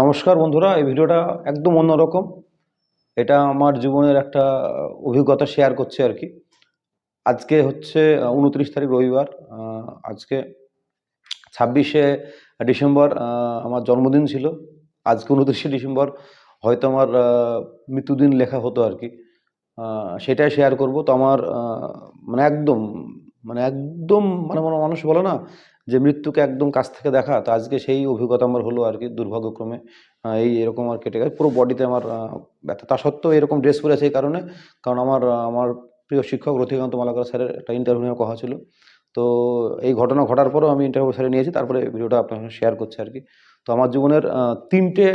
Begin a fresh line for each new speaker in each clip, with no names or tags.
নমস্কার বন্ধুরা, এই ভিডিওটা একদম অন্যরকম এটা আমার জীবনের একটা অভিজ্ঞতা শেয়ার করছে আর কি। আজকে হচ্ছে উনত্রিশ তারিখ রবিবার আজকে ছাব্বিশে ডিসেম্বর আমার জন্মদিন ছিল। আজকে উনত্রিশে ডিসেম্বর, হয়তো আমার মৃত্যুদিন লেখা হতো আর কি। সেটাই শেয়ার করব। তো আমার মানে একদম মানে একদম মানে মনে মানুষ বলে না যে মৃত্যুকে একদম কাছ থেকে দেখা, তো আজকে সেই অভিজ্ঞতা আমার হলো আর কি দুর্ভাগ্যক্রমে। এই এরকম আর কেটে গেছে। পুরো বডিতে আমার ব্যথা। তা সত্ত্বেও এরকম ড্রেস পরেছে এই কারণে, কারণ আমার আমার প্রিয় শিক্ষক রথিকান্ত মালাকার স্যারের একটা ইন্টারভিউ নেওয়ার কথা ছিল। তো এই ঘটনা ঘটার পরেও আমি ইন্টারভিউ স্যারে নিয়েছি, তারপরে ভিডিওটা আপনার সঙ্গে শেয়ার করছি আর কি। তো আমার জীবনের তিনটে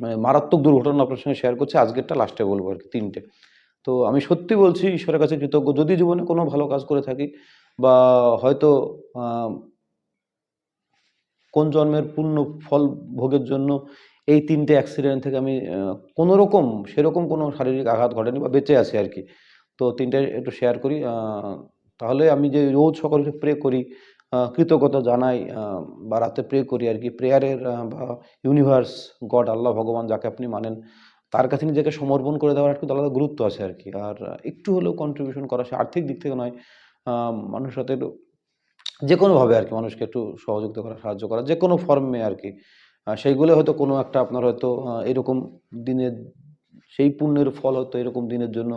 মানে মারাত্মক দুর্ঘটনা আপনার সঙ্গে শেয়ার করছি, আজকেরটা লাস্টে বলব আর কি, তিনটে। তো আমি সত্যি বলছি, ঈশ্বরের কাছে কৃতজ্ঞ। যদি জীবনে কোনো ভালো কাজ করে থাকি বা হয়তো কোন জন্মের পূর্ণ ফল ভোগের জন্য এই তিনটে অ্যাক্সিডেন্ট থেকে আমি কোনো রকম সেরকম কোনো শারীরিক আঘাত ঘটেনি বা বেঁচে আছি আর কি। তো তিনটে একটু শেয়ার করি তাহলে আমি যে রোজ সকালে প্রে করি কৃতজ্ঞতা জানাই বা রাতে প্রে করি আর কি। প্রেয়ারের বা ইউনিভার্স গড আল্লাহ, ভগবান যাকে আপনি মানেন, তার কাছে নিজেকে সমর্পণ করে দেওয়ার একটু আলাদা গুরুত্ব আছে আর কি। আর একটু হলেও কন্ট্রিবিউশন করা সে আর্থিক দিক থেকে নয় আহ, মানুষের সাথে একটু যে কোনোভাবে আর কি মানুষকে একটু সহযোগিতা করা সাহায্য করা যে কোনো ফর্মে আর কি। সেইগুলো হয়তো কোনো একটা আপনার হয়তো এরকম দিনের সেই পুণ্যের ফল হয়তো এরকম দিনের জন্য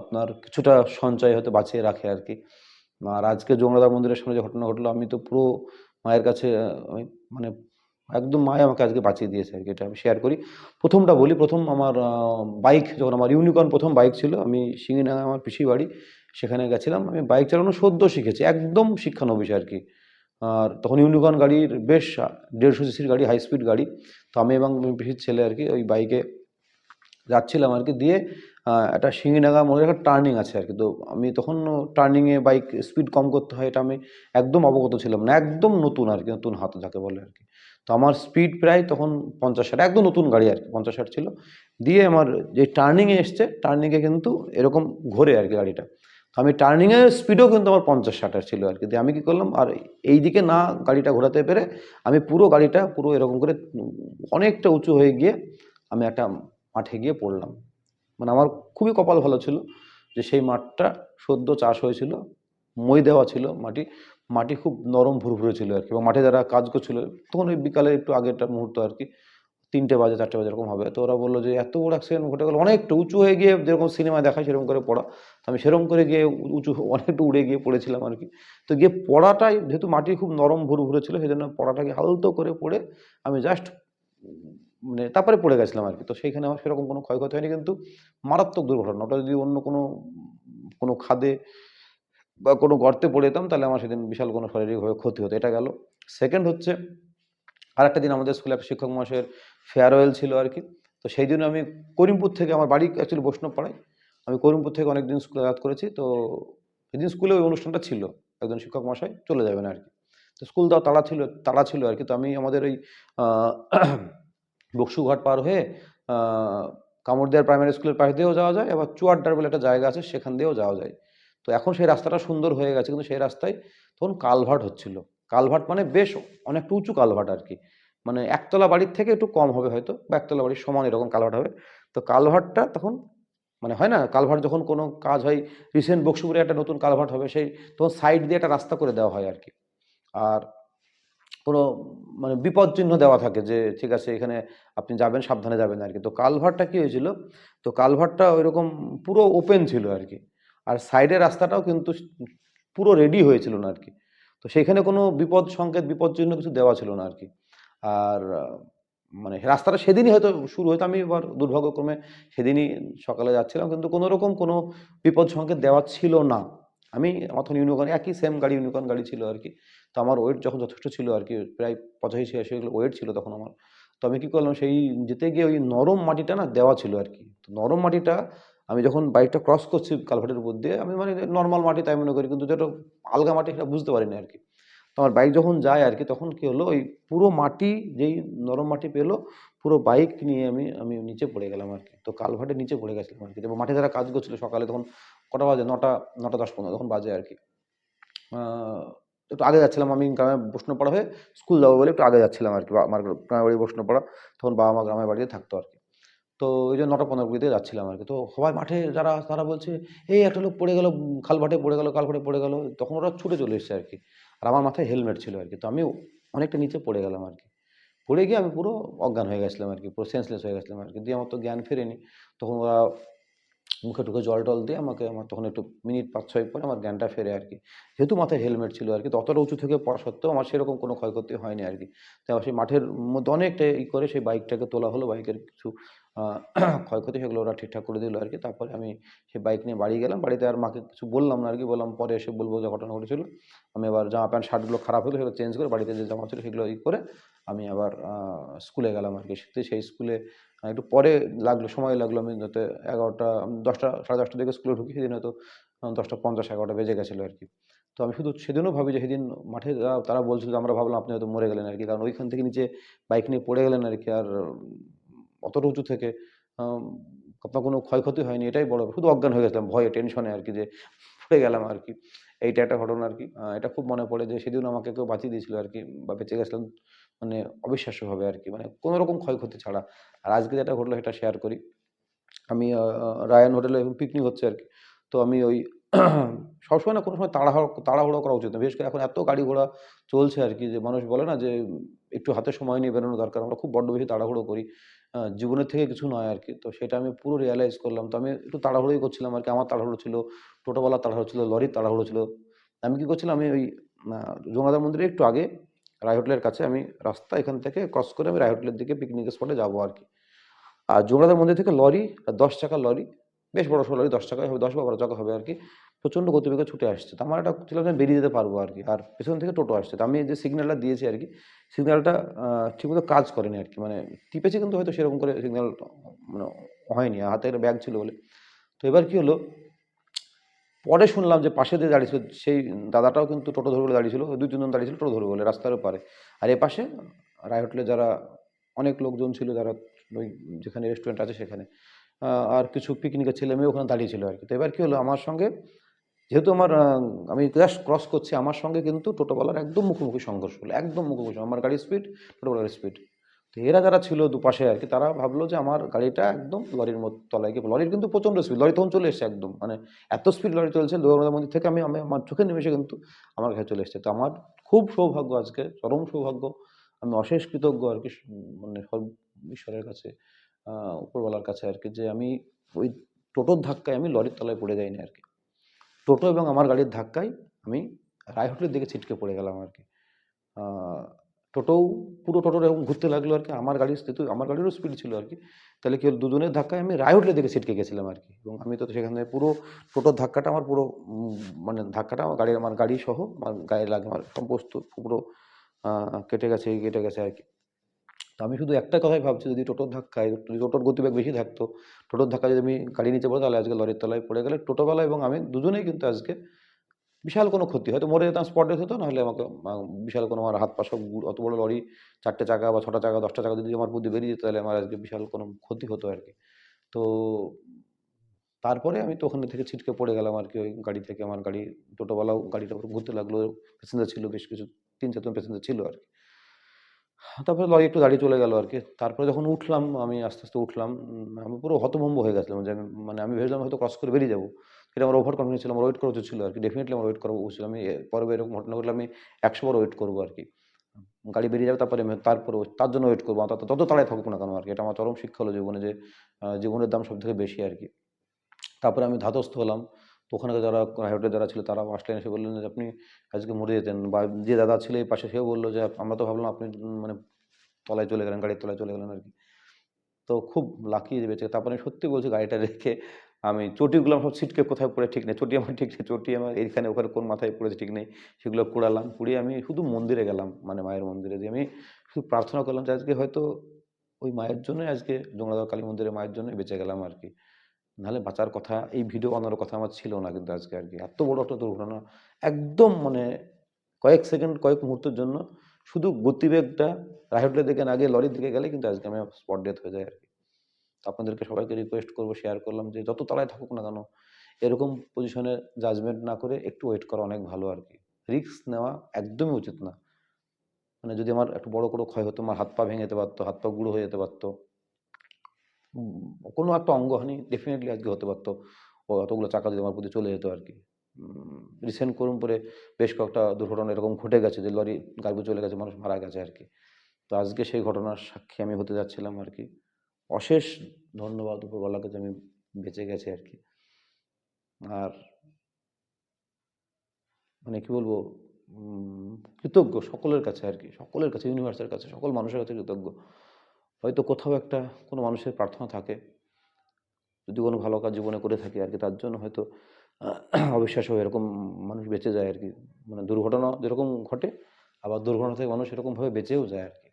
আপনার কিছুটা সঞ্চয় হয়তো বাঁচিয়ে রাখে আর কি। আর আজকে যমুনাদার মন্দিরের সামনে যে ঘটনা ঘটলো আমি তো পুরো মায়ের কাছে আমি মানে একদম মায় আমাকে আজকে বাঁচিয়ে দিয়েছে আর কি এটা আমি শেয়ার করি। প্রথমটা বলি প্রথম আমার বাইক যখন আমার ইউনিকর্ন প্রথম বাইক ছিল আমি সিঙ্গিনাগা আমার পিসি বাড়ি সেখানে গেছিলাম। আমি বাইক চালানো সদ্য শিখেছি, একদম শিক্ষানবিশ আর কি। আর তখন ইউনিকর্ন গাড়ির বেশ দেড়শো সিসির গাড়ি হাই স্পিড গাড়ি। তো আমি এবং পিসির ছেলে আর কি ওই বাইকে যাচ্ছিলাম আর কি। দিয়ে একটা সিঙ্গিনাগা মোড়ের একটা টার্নিং আছে আর কি। তো আমি তখন টার্নিংয়ে বাইক স্পিড কম করতে হয়, এটা আমি একদম অবগত ছিলাম না। একদম নতুন আর কি, নতুন হাত যাকে বলে আর কি। তো আমার স্পিড প্রায় তখন পঞ্চাশ ষাট, একদম নতুন গাড়ি আর কি, পঞ্চাশ ষাট ছিল। দিয়ে আমার যে টার্নিংয়ে এসছে টার্নিংয়ে কিন্তু এরকম ঘোরে আর কি গাড়িটা। আমি টার্নিংয়ের স্পিডও কিন্তু আমার পঞ্চাশ, ষাটের ছিল আর কি। দিয়ে আমি কী করলাম, আর এই দিকে না গাড়িটা ঘোরাতে পেরে আমি পুরো গাড়িটা পুরো এরকম করে অনেকটা উঁচু হয়ে গিয়ে আমি একটা মাঠে গিয়ে পড়লাম। মানে আমার খুবই কপাল ভালো ছিল যে সেই মাঠটা সদ্য চাষ হয়েছিল, মই দেওয়া ছিল মাটি মাটি খুব নরম ভুরভুরে ছিল আর কি। এবং মাঠে যারা কাজ করছিল, তখন ওই বিকালে একটু আগেরটা মুহূর্ত আর কি। তিনটে বাজে, চারটে বাজে এরকম হবে। তো ওরা বলল যে, এত বড় অ্যাক্সিডেন্ট ঘটে গেল। অনেকটা উঁচু হয়ে গিয়ে যেরকম সিনেমায় দেখায় সেরকম করে পড়া। তো আমি সেরকম করে গিয়ে উঁচু, অনেকটা উড়ে গিয়ে পড়েছিলাম আর কি তো গিয়ে পড়াটাই, যেহেতু মাটি খুব নরম ভুরভুরে ছিল সেই জন্য পড়াটাকে হালতো করে পড়ে আমি জাস্ট মানে তারপরে পড়ে গেছিলাম আর কি তো সেইখানে আমার সেরকম কোনো ক্ষয়ক্ষতি হয়নি, কিন্তু মারাত্মক দুর্ঘটনা। ওটা যদি অন্য কোনো কোনো খাদে বা কোনো গর্তে পড়ে যেতাম, তাহলে আমার সেদিন বিশাল কোনো শারীরিকভাবে ক্ষতি হতো। এটা গেল। সেকেন্ড হচ্ছে, আরেকটা দিন আমাদের স্কুলে শিক্ষক মহাশয়ের ফেয়ারওয়েল ছিল আর কি। তো সেই জন্য আমি করিমপুর থেকে আমার বাড়ি অ্যাকচুয়ালি বৈষ্ণব পাড়ায় আমি করিমপুর থেকে অনেক দিন স্কুলে যাতায়াত করেছি। তো সেদিন স্কুলে ওই অনুষ্ঠানটা ছিল। একজন শিক্ষক মহাশয় চলে যাবেন আর কি। তো স্কুল দেওয়া তাড়া ছিল তাড়া ছিল আর কি। তো আমি আমাদের ওই আহ, বকশুঘাট পার হয়ে আহ, কামড়দিয়ার প্রাইমারি স্কুলের পাশ দিয়েও যাওয়া যায় আবার চুয়াড্ডার বলে একটা জায়গা আছে সেখান দিয়েও যাওয়া যায়। তো এখন সেই রাস্তাটা সুন্দর হয়ে গেছে। কিন্তু সেই রাস্তায় তখন কালভার্ট হচ্ছিল। কালভার্ট মানে বেশ অনেকটা উঁচু কালভার্ট আর কি। মানে একতলা বাড়ির থেকে একটু কম হবে হয়তো, বা একতলা বাড়ির সমান এরকম কালভার্ট হবে। তো কালভার্টটা তখন মানে হয় না? কালভার্ট যখন কোনো কাজ হয় রিসেন্ট বক্সুপুরে একটা নতুন কালভার্ট হবে, সেই তখন সাইড দিয়ে একটা রাস্তা করে দেওয়া হয় আর কি আর কোনো মানে বিপদ চিহ্ন দেওয়া থাকে যে, ঠিক আছে, এখানে আপনি যাবেন, সাবধানে যাবেন আর কি তো কালভারটা কী হয়েছিল? তো কালভার্টটা ওইরকম পুরো ওপেন ছিল আর কি আর সাইডের রাস্তাটাও কিন্তু পুরো রেডি হয়েছিল না আর কি তো সেখানে কোনো বিপদ, সংকেত, বিপদ চিহ্ন কিছু দেওয়া ছিল না আর কি আর মানে রাস্তাটা সেদিনই হয়তো শুরু হয়তো আমি এবার দুর্ভাগ্যক্রমে সেদিনই সকালে যাচ্ছিলাম। কিন্তু কোনো রকম কোনো বিপদ সংকেত দেওয়া ছিল না। আমি তখন ইউনিকর্ন একই সেম গাড়ি ইউনিকর্ন গাড়ি ছিল আর কি। তো আমার ওয়েট যখন যথেষ্ট ছিল আর কি, প্রায় পঁচাশি, ছিয়াশি ওয়েট ছিল তখন আমার। তো আমি কী করলাম, সেই যেতে গিয়ে ওই নরম মাটিটা না দেওয়া ছিল আর কি। তো নরম মাটিটা আমি যখন বাইকটা ক্রস করছি কালভার্টের উপর দিয়ে, আমি মানে নর্মাল মাটি তাই মনে করি, কিন্তু যেটা আলগা মাটি সেটা বুঝতে পারিনি আর কি। আমার বাইক যখন যায় আর কি তখন কি হলো, ওই পুরো মাটি, যেই নরম মাটি পেল, পুরো বাইক নিয়ে আমি আমি নিচে পড়ে গেলাম আর কি তো কালভার্টের নিচে পড়ে গেছিলাম আর কি এবং মাঠে যারা কাজ করছিল সকালে, তখন কটা বাজে? নটা নটা দশ পনেরো, তখন বাজে আর কি একটু আগে যাচ্ছিলাম আমি গ্রামে বৈষ্ণবপাড়া হয়ে, স্কুল যাব বলে একটু আগে যাচ্ছিলাম আর কি আমার গ্রামের বাড়ি বৈষ্ণবপাড়া। তখন বাবা মা গ্রামের বাড়িতে থাকতো আর কি তো ওই যে নটা পনেরো কুড়িতে যাচ্ছিলাম আর কি তো সবাই মাঠে যারা, তারা বলছে, এই একটা লোক পড়ে গেল খালভাটে পড়ে গেল কালভাটে পড়ে গেল। তখন ওরা ছুটে চলে এসেছে আর কি আর আমার মাথায় হেলমেট ছিল আর কি তো আমি অনেকটা নিচে পড়ে গেলাম আর কি পড়ে গিয়ে আমি পুরো অজ্ঞান হয়ে গেছিলাম আর কি পুরো সেন্সলেস হয়ে গেছিলাম আর কি দিয়ে আমার তো জ্ঞান ফেরেনি। তখন ওরা মুখে টুকে জল টল দিয়ে আমাকে আমার তখন একটু মিনিট পাঁচ ছয় পরে আমার জ্ঞানটা ফেরে আর কি যেহেতু মাথায় হেলমেট ছিল আর কি তো অতটা উঁচু থেকে পড়া সত্ত্বেও আমার সেরকম কোনো ক্ষয়ক্ষতি হয়নি আর কি তাই সেই মাঠের মধ্যে অনেকটা ই করে সেই বাইকটাকে তোলা হলো। বাইকের কিছু ক্ষয়ক্ষতি সেগুলো ওরা ঠিকঠাক করে দিল আর কি তারপরে আমি সেই বাইক নিয়ে বাড়ি গেলাম। বাড়িতে আর মাকে কিছু বললাম না আর কি বললাম পরে এসে বলব যে ঘটনা ঘটেছিল। আমি আবার জামা প্যান্ট শার্টগুলো খারাপ হলো সেগুলো চেঞ্জ করে বাড়িতে যে জামা ছিল সেগুলো ই করে আমি আবার স্কুলে গেলাম আর কি সত্যি সেই স্কুলে একটু পরে লাগল, সময় লাগল আমি যাতে এগারোটা, দশটা, সাড়ে দশটার দিকে স্কুলে ঢুকি। সেদিন হয়তো দশটা পঞ্চাশ, এগারোটা বেজে গেছিল আর কি তো আমি শুধু সেদিনও ভাবি যে সেদিন মাঠে তারা বলছিল আমরা ভাবলাম আপনি হয়তো মরে গেলেন আর কি কারণ ওইখান থেকে নিচে বাইক নিয়ে পড়ে গেলেন আর কি আর অতটা উঁচু থেকে আপনার কোনো ক্ষয়ক্ষতি হয়নি, এটাই বড় শুধু অজ্ঞান হয়ে গেছিলাম, ভয়ে টেনশনে আর কি যে পড়ে গেলাম আর কি এইটা একটা ঘটনা আর কি এটা খুব মনে পড়ে যে সেদিন আমাকে কেউ বাঁচিয়ে দিয়েছিল আর কি বা বেঁচে গেছিলাম মানে অবিশ্বাস্যভাবে আর কি মানে কোনো রকম ক্ষয়ক্ষতি ছাড়া। আর আজকে যেটা ঘটলো সেটা শেয়ার করি। আমি রায়ান হোটেলে পিকনিক হচ্ছে আর কি তো আমি ওই সবসময় না কোনো সময় তাড়াহুড়ো তাড়াহুড়ো করা উচিত না। বিশেষ করে এখন এত গাড়ি ঘোড়া চলছে আর কি যে মানুষ বলে না যে একটু হাতে সময় নিয়ে বেরোনো দরকার। আমরা খুব বড্ড বেশি তাড়াহুড়ো করি। জীবনের থেকে কিছু নয় আর কি তো সেটা আমি পুরো রিয়ালাইজ করলাম। তো আমি একটু তাড়াহুড়োই করছিলাম আর কি আমার তাড়াহুড়ো ছিল টোটোওয়ালার তাড়াহুড়ো ছিল, লরির তাড়াহুড়ো ছিল। আমি কি করছিলাম? আমি ওই জগন্নাথ মন্দিরের একটু আগে রায় হোটেলের কাছে আমি রাস্তা এখান থেকে ক্রস করে আমি রায় হোটেলের দিকে পিকনিক স্পটে যাব আর কি আর জোড়াদার মন্দির থেকে লরি, দশ চাকার লরি, বেশ বড় সড়ো লরি, দশ চাকা হবে, দশ বা বারো চাকা হবে আর কি প্রচণ্ড গতিবেগে ছুটে আসছে। তো আমার একটা ছিল আমি বেরিয়ে যেতে পারব আর কি। আর পেছন থেকে টোটো আসছে। তো আমি যে সিগন্যালটা দিয়েছি আর কি সিগন্যালটা ঠিকমতো কাজ করেনি আর কি। মানে টিপেছি কিন্তু হয়তো সেরকম করে সিগন্যাল মানে হয়নি। হাতে একটা ব্যাগ ছিল বলে। তো এবার কি হলো, পরে শুনলাম যে পাশে যে দাঁড়িয়ে ছিল, সেই দাদাটাও কিন্তু টোটো ধরে বলে দাঁড়িয়ে ছিল। দুই, তিনজন দাঁড়িয়েছিল টোটো ধরে বলে রাস্তার পারে আর এ পাশে রায় হোটেলে যারা অনেক লোকজন ছিল, যারা ওই যেখানে রেস্টুরেন্ট আছে সেখানে আর কিছু পিকনিকের ছেলে মেয়ে ওখানে দাঁড়িয়ে ছিল আর কি। তো এবার কী হলো, আমার সঙ্গে যেহেতু আমার আমি জাস্ট ক্রস করছি, আমার সঙ্গে কিন্তু টোটোওয়ালার একদম মুখোমুখি সংঘর্ষ হলো, একদম মুখোমুখি আমার গাড়ির স্পিড টোটোওয়ালার স্পিড তো এরা যারা ছিল দুপাশে আর কি, তারা ভাবলো যে আমার গাড়িটা একদম লরির মধ্যে তলায় গিয়ে লরির কিন্তু প্রচণ্ড স্পিড লরি তখন চলে এসেছে একদম মানে এত স্পিড লরি চলছে দৌড়ানোর মধ্যে থেকে আমি আমি আমার চোখে নিমেষে কিন্তু আমার কাছে চলে এসেছে। তো আমার খুব সৌভাগ্য আজকে, চরম সৌভাগ্য, আমি অশেষ কৃতজ্ঞ আর কি মানে সব ঈশ্বরের কাছে উপরওয়ালার কাছে আর কি, যে আমি ওই টোটোর ধাক্কায় আমি লরির তলায় পড়ে যাইনি আর কি। টোটো এবং আমার গাড়ির ধাক্কায় আমি রায় হোটেলের দিকে ছিটকে পড়ে গেলাম আর কি। টোটোও পুরো টোটোর এরকম ঘুরতে লাগল আর কি। আমার গাড়ির স্থিতি আমার গাড়িরও স্পিড ছিল আর কি। তাহলে কি দুজনের ধাক্কায় আমি রায় হোটেলের দিকে ছিটকে গেছিলাম আর কি। এবং আমি তো সেখানে পুরো টোটোর ধাক্কাটা আমার পুরো মানে ধাক্কাটা আমার গাড়ি আমার গাড়ি সহ আমার গায়ে লাগে, আমার সমস্ত পুরো কেটে গেছে কেটে গেছে আর কি। তো আমি শুধু একটা কথাই ভাবছি, যদি টোটোর ধাক্কায়, যদি টোটোর গতিবেগ বেশি থাকতো, টোটোর ধাক্কায় যদি আমি গাড়ি নিচে পড়ে তাহলে আজকে লরির তলায় পড়ে গেলে টোটোওয়ালা এবং আমি দুজনেই কিন্তু আজকে বিশাল কোনো ক্ষতি। হয়তো মরে যেতাম স্পট ডেথ হতো নাহলে আমাকে বিশাল কোনো আমার হাত পা সব অত বড় লরি, চারটে চাকা বা ছটা চাকা, দশটা চাকা যদি আমার বুদ্ধি বেরিয়ে যেত, তাহলে আমার আজকে বিশাল কোনো ক্ষতি হতো আর কি। তো তারপরে আমি তো ওখানে থেকে ছিটকে পড়ে গেলাম আর কি, ওই গাড়ি থেকে আমার গাড়ি, টোটোওয়ালাও গাড়িটা ঘুরতে লাগল প্যাসেঞ্জার ছিল, বেশ কিছু, তিন চারজন প্যাসেঞ্জার ছিল আর কি। তারপরে লরি একটু দাঁড়িয়ে চলে গেল আর কি তারপরে যখন উঠলাম, আমি আস্তে আস্তে উঠলাম আমি পুরো হতভম্ব হয়ে গেছিলাম যে আমি মানে আমি ভেবেছিলাম হয়তো ক্রস করে বেরিয়ে যাব। সেটা আমার ওভার কনফিডেন্স ছিল, আমার ওয়েট করা উচিত ছিল আর কি ডেফিনেটলি আমার ওয়েট করা উচিত আমি পরে এরকম ঘটনা ঘটলে আমি একশো বার ওয়েট করব আর কি গাড়ি বেরিয়ে যাবে, তারপরে তারপরে তার জন্য ওয়েট করব। তত তাড়াই থাকুক না কেন আর কি এটা আমার চরম শিক্ষা হলো জীবনে যে জীবনের দাম সব থেকে বেশি আর কি তারপরে আমি ধাতস্থ হলাম। তো ওখানে যারা রাইডার যারা ছিল তারা আসলেন, এসে বললেন যে আপনি আজকে মরে যেতেন। বা যে দাদা ছিল এই পাশে সেও বলল যে আমরা তো ভাবলাম আপনি মানে তলায় চলে গেলেন, গাড়ির তলায় চলে গেলেন আর কি তো খুব লাকি যে বেঁচে তারপরে সত্যি বলছি গাড়িটা রেখে আমি চটিগুলো সব ছিটকে কোথায় পড়ে ঠিক নেই, চটি আমার ঠিক নেই, চটি আমার এইখানে ওখানে কোন মাথায় পড়েছে ঠিক নেই, সেগুলো কুড়ালাম, কুড়িয়ে আমি শুধু মন্দিরে গেলাম মানে মায়ের মন্দিরে যে আমি শুধু প্রার্থনা করলাম যে আজকে হয়তো ওই মায়ের জন্যই আজকে জঙ্গলাদা কালী মন্দিরে মায়ের জন্যই বেঁচে গেলাম আর কি নাহলে বাঁচার কথা, এই ভিডিও বানানোর কথা আমার ছিল না কিন্তু আজকে আর কি। এত বড় একটা দুর্ঘটনা, একদম মানে কয়েক সেকেন্ড, কয়েক মুহূর্তের জন্য শুধু গতিবেগটা রাইডলের দিকে না গিয়ে লরির দিকে গেলে কিন্তু আজকে আমি স্পট ডেথ হয়ে যায় আর কি। আপনাদেরকে সবাইকে রিকোয়েস্ট করব শেয়ার করলাম যে যত তলায় থাকুক না কেন, এরকম পজিশনে জাজমেন্ট না করে একটু ওয়েট করা অনেক ভালো আর কি। রিস্ক নেওয়া একদমই উচিত না। মানে যদি আমার একটু বড় কোনো ক্ষয় হতো, আমার হাত পা ভেঙে যেতে পারতো, হাত পা গুঁড়ো হয়ে যেতে পারতো কোনো একটা অঙ্গহানি ডেফিনেটলি আজকে হতে পারতো। অতগুলো চাকা যদি আমার প্রতি চলে যেত আর কি রিসেন্ট করুন পরে বেশ কয়েকটা দুর্ঘটনা এরকম ঘটে গেছে যে লরি গাড়ি চলে গেছে, মানুষ মারা গেছে আর কি তো আজকে সেই ঘটনার সাক্ষী আমি হতে যাচ্ছিলাম আর কি অশেষ ধন্যবাদ উপরওয়ালাকে যে আমি বেঁচে গেছি আর কি আর মানে কি বলব? কৃতজ্ঞ সকলের কাছে আর কি সকলের কাছে ইউনিভার্সের কাছে, সকল মানুষের কাছে কৃতজ্ঞ। হয়তো কোথাও একটা কোনো মানুষের প্রার্থনা থাকে। যদি কোনো ভালো কাজ জীবনে করে থাকি আর কি তার জন্য হয়তো আহ, অবিশ্বাস্য হয়ে এরকম মানুষ বেঁচে যায় আর কি। মানে দুর্ঘটনা যেরকম ঘটে আবার দুর্ঘটনা থেকে মানুষ এরকমভাবে বেঁচেও যায় আর কি।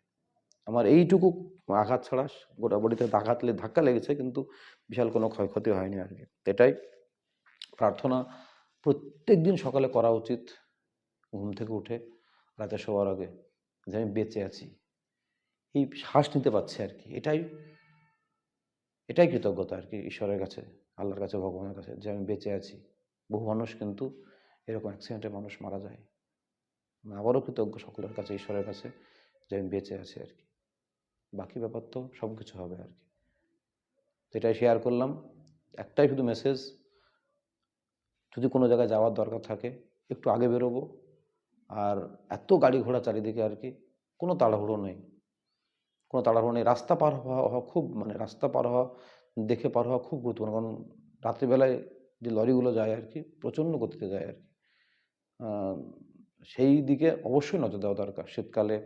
আমার এইটুকু আঘাত ছাড়া গোটা বডিতে আঘাত ধাক্কা লেগেছে কিন্তু বিশাল কোনো ক্ষয়ক্ষতি হয়নি আর কি। এটাই প্রার্থনা প্রত্যেক দিন সকালে করা উচিত। ঘুম থেকে উঠে রাতে শোয়ার আগে যে আমি বেঁচে আছি। এই শ্বাস নিতে পারছে আর কি। এটাই এটাই কৃতজ্ঞতা আর কি ঈশ্বরের কাছে, আল্লাহর কাছে, ভগবানের কাছে যে আমি বেঁচে আছি। বহু মানুষ কিন্তু এরকম অ্যাক্সিডেন্টে মানুষ মারা যায়। আমি আবারও কৃতজ্ঞ সকলের কাছে, ঈশ্বরের কাছে যে আমি বেঁচে আছি আর কি। বাকি ব্যাপার তো সব কিছু হবে আর কি। এটাই শেয়ার করলাম। একটাই শুধু মেসেজ যদি কোনো জায়গায় যাওয়ার দরকার থাকে, একটু আগে বেরোবো। আর এত গাড়ি ঘোড়া চারিদিকে আর কি, কোনো তাড়াহুড়ো নেই। কোনো তাড়াহুড়ো নেই। রাস্তা পার হওয়া খুব মানে রাস্তা পার হওয়া, দেখে পার হওয়া খুব গুরুত্বপূর্ণ। কারণ রাত্রিবেলায় যে লরিগুলো যায় আর কি, প্রচণ্ড গতিতে যায় আর কি। সেই দিকে অবশ্যই নজর দেওয়া দরকার। শীতকালে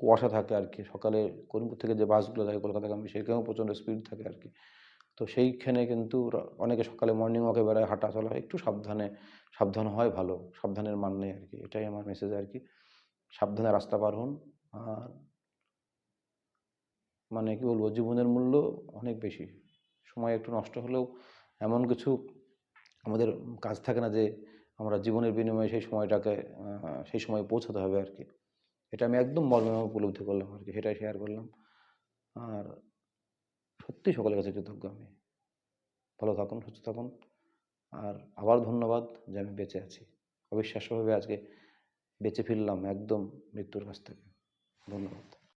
কুয়াশা থাকে আর কি। সকালে করিমপুর থেকে যে বাসগুলো যায় কলকাতাগামী সেখানেও প্রচণ্ড স্পিড থাকে আর কি। তো সেইখানে কিন্তু অনেকে সকালে মর্নিং ওয়াকে বেড়ায়, হাঁটা চলা, একটু সাবধানে, সাবধান হয় ভালো। সাবধানের মান নেই আর কি। এটাই আমার মেসেজ আর কি। সাবধানে রাস্তা পার হন। আর মানে কি বলব, জীবনের মূল্য অনেক বেশি। সময় একটু নষ্ট হলেও এমন কিছু আমাদের কাজ থাকে না যে আমরা জীবনের বিনিময়ে সেই সময়টাকে সেই সময় পৌঁছাতে হবে আর কি। এটা আমি একদম মর্মে উপলব্ধি করলাম আর কি, সেটাই শেয়ার করলাম। আর সত্যি সকলের কাছে কৃতজ্ঞ আমি। ভালো থাকুন, সুস্থ থাকুন। আর আবার ধন্যবাদ যে আমি বেঁচে আছি। অবিশ্বাস্যভাবে আজকে বেঁচে ফিরলাম একদম মৃত্যুর কাছ থেকে। ধন্যবাদ।